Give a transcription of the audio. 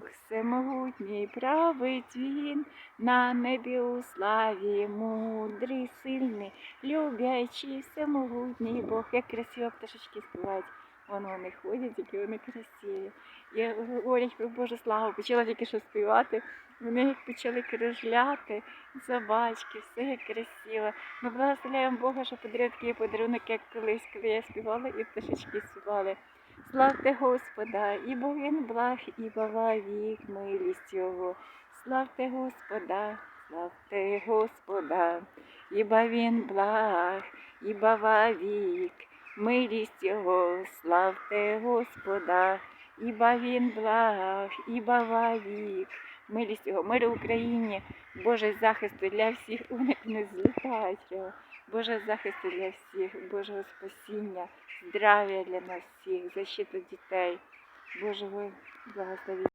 Бог всемогутній, править він, на небі у славі, мудрий, сильний, люблячий, всемогутній Бог. Як красиво пташечки співають. Вон вони ходять, які вони красиві. І говорять про Божу славу. Почала тільки що співати. Вони як почали кружляти, собачки, все як красиво. Ми благословляємо Бога, що подарує такий подарунок, як колись, коли я співала і пташечки співали. Славте Господа, ібо він благ, і бава вік милість Його. Славте Господа, славте Господа, ібо він благ, і бава вік, милість Його, славте Господа, ібо він благ, і бава вік, милість Його, мир Україні, Боже захисту для всіх, не злітають його. Боже захисту для всіх, Божого спасіння, здрав'я для нас всіх, защиту дітей. Божого благословіння.